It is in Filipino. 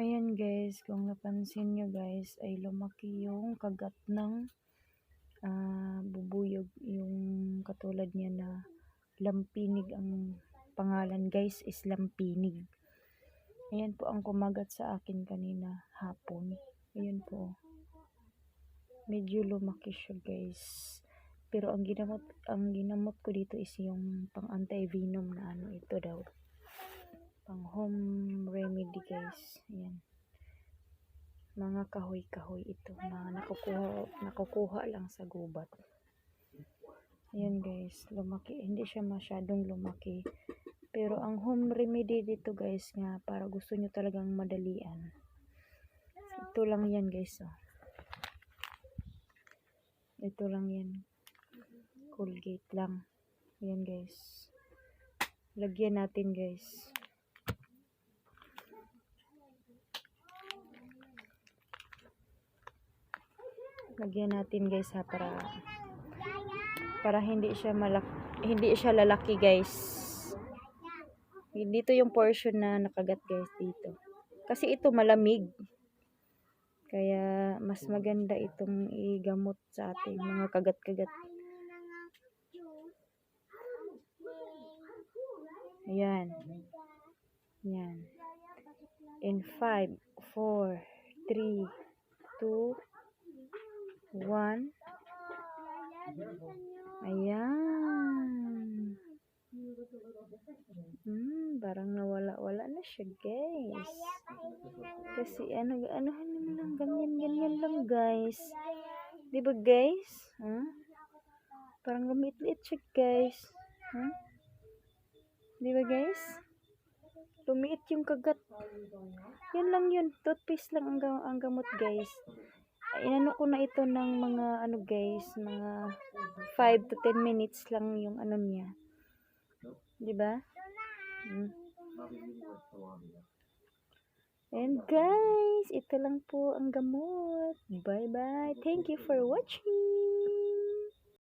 Ayan guys, kung napansin nyo guys, ay lumaki yung kagat ng ah, bubuyog. Yung katulad niya na lampinig ang pangalan guys is lampinig. Ayan po ang kumagat sa akin kanina hapon. Ayan po. Medyo lumaki siya guys. Pero ang ginamot, ang ginamot ko dito is yung pang anti-venom na ano ito daw guys. Ayan. Mga kahoy-kahoy ito na nakukuha, nakukuha lang sa gubat. Ayan guys, lumaki. Hindi siya masyadong lumaki. Pero ang home remedy dito guys nga para gusto nyo talagang madalian. Ito lang yan guys. Oh. Ito lang yan. Colgate lang. Ayan guys. Lagyan natin guys. Lagyan natin guys ha para para hindi siya malak hindi siya lalaki guys. Dito yung portion na nakagat guys dito. Kasi ito malamig. Kaya mas maganda itong igamot sa ating mga kagat-kagat. Ayan. Ayan. In 5, 4, 3, 2, 1. Ayan. Hmm, parang nawala-wala na siya, guys. Kasi ano, ano naman lang, ganyan-ganyan lang, guys. Di ba, guys? Huh? Parang lumit-lit siya, guys. Huh? Di ba, guys? Lumiit yung kagat. Yan lang yun. Toothpaste lang ang, ang gamot, guys. Inano ko na ito ng mga ano guys, mga 5 to 10 minutes lang yung ano niya. 'Di ba? Mm. And guys, ito lang po ang gamot. Bye bye. Thank you for watching.